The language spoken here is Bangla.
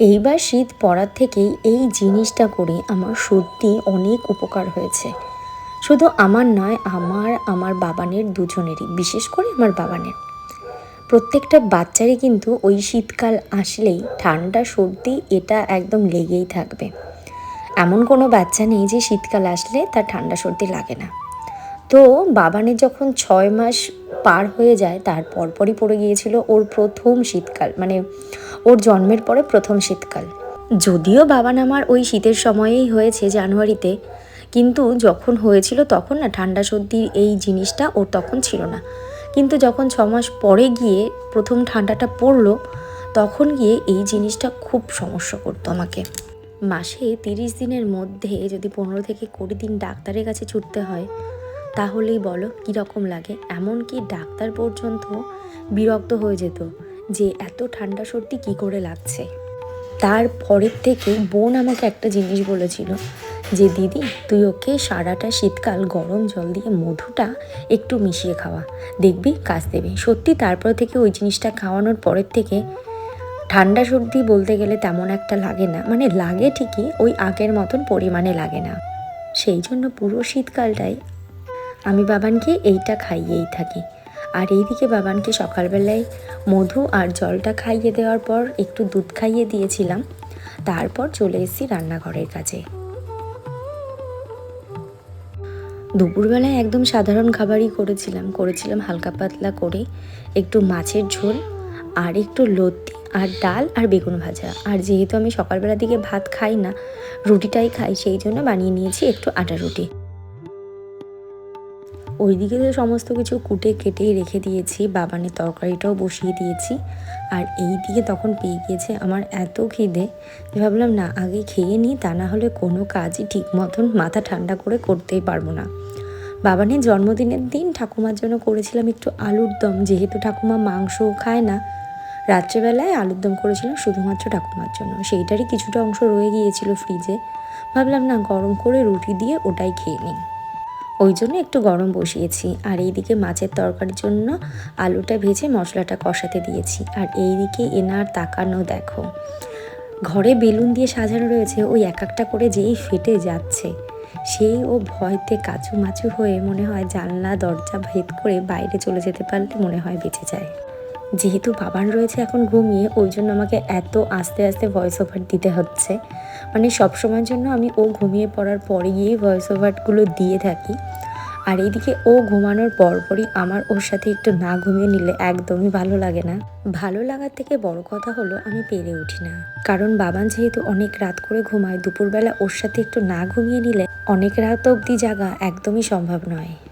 এইবার শীত পড়ার থেকেই এই জিনিসটা করে আমার সত্যি অনেক উপকার হয়েছে। শুধু আমার নয়, আমার আমার বাবানের দুজনেরই, বিশেষ করে আমার বাবানের। প্রত্যেকটা বাচ্চারই কিন্তু ওই শীতকাল আসলেই ঠান্ডা সর্দি এটা একদম লেগেই থাকবে। এমন কোনো বাচ্চা নেই যে শীতকাল আসলে তার ঠান্ডা সর্দি লাগে না। তো বাবানের যখন ছয় মাস পার হয়ে যায়, তার পরপরই পড়ে গিয়েছিল ওর প্রথম শীতকাল মানে ওর জন্মের পরে প্রথম শীতকাল। যদিও বাবান আমার ওই শীতের সময়েই হয়েছে জানুয়ারিতে, কিন্তু যখন হয়েছিল তখন না ঠান্ডা সর্দির এই জিনিসটা ওর তখন ছিল না। কিন্তু যখন ছ মাস পরে গিয়ে প্রথম ঠান্ডাটা পড়ল, তখন গিয়ে এই জিনিসটা খুব সমস্যা করতো আমাকে। মাসে তিরিশ দিনের মধ্যে যদি পনেরো থেকে কুড়ি দিন ডাক্তারের কাছে ছুটতে হয় তাহলেই বলো কীরকম লাগে? এমনকি ডাক্তার পর্যন্ত বিরক্ত হয়ে যেত যে, এত ঠান্ডা সর্দি কী করে লাগছে? তারপরের থেকে বোন আমাকে একটা জিনিস বলেছিল যে, দিদি, তুই ওকে সারাটা শীতকাল গরম জল দিয়ে মধুটা একটু মিশিয়ে খাওয়া। দেখবি, কাজ দেবে। সত্যি, তারপর থেকে ওই জিনিসটা খাওয়ানোর পরের থেকে ঠান্ডা সর্দি বলতে গেলে তেমন একটা লাগে না। মানে লাগে ঠিকই, ওই আগের মতন পরিমাণে লাগে না। সেই জন্য পুরো শীতকালটাই আমি বাবানকে এইটা খাইয়েই থাকি। আর এইদিকে বাবানকে সকালবেলায় মধু আর জলটা খাইয়ে দেওয়ার পর একটু দুধ খাইয়ে দিয়েছিলাম। তারপর চলে এসেছি রান্নাঘরের কাছে দুপুরবেলায় একদম সাধারণ খাবারই করেছিলাম। করেছিলাম হালকা পাতলা করে একটু মাছের ঝোল, আর একটু লতি, আর ডাল, আর বেগুন ভাজা। আর যেহেতু আমি সকালবেলার দিকে ভাত খাই না, রুটিটাই খাই, সেই জন্য বানিয়ে নিয়েছি একটু আটা রুটি। ওইদিকে তো সমস্ত কিছু কুটে কেটেই রেখে দিয়েছি, বাবানের তরকারিটাও বসিয়ে দিয়েছি। আর এই দিকে তখন পেয়ে গিয়েছে আমার এত খিদে যে ভাবলাম, না, আগে খেয়ে নিই, তা না হলে কোনো কাজই ঠিক মতন মাথা ঠান্ডা করে করতেই পারব না। বাবানের জন্মদিনের দিন ঠাকুমার জন্য করেছিলাম একটু আলুর দম। যেহেতু ঠাকুমা মাংস খায় না, রাত্রেবেলায় আলুর দম করেছিলাম শুধুমাত্র ঠাকুমার জন্য। সেইটারই কিছুটা অংশ রয়ে গিয়েছিল ফ্রিজে। ভাবলাম, না, গরম করে রুটি দিয়ে ওটাই খেয়ে নিই। ওই জন্য একটু গরম বসিয়েছি। আর এইদিকে মাছের তরকারির জন্য আলুটা ভেজে মশলাটা কষাতে দিয়েছি। আর এইদিকে এনার তাকানো দেখো। ঘরে বেলুন দিয়ে সাজানো রয়েছে, ওই এক একটা করে যেই ফেটে যাচ্ছে। সেই ও ভয়তে কাচু মাচু হয়ে মনে হয় জানলা, দরজা ভেদ করে বাইরে চলে যেতে পারলে মনে হয় বেঁচে যায়। যেহেতু বাবান রয়েছে এখন ঘুমিয়ে, ওই জন্য আমাকে এত আস্তে আস্তে ভয়েস ওভার দিতে হচ্ছে। মানে সব সময়ের জন্য আমি ও ঘুমিয়ে পড়ার পরে গিয়েই ভয়েস ওভারগুলো দিয়ে থাকি। আর এইদিকে ও ঘুমানোর পরপরই আমার ওর সাথে একটু না ঘুমিয়ে নিলে একদমই ভালো লাগে না। ভালো লাগার থেকে বড় কথা হলো আমি পেরে উঠি না। কারণ বাবান যেহেতু অনেক রাত করে ঘুমায়, দুপুরবেলা ওর সাথে একটু না ঘুমিয়ে নিলে অনেক রাত অবধি জাগা একদমই সম্ভব নয়।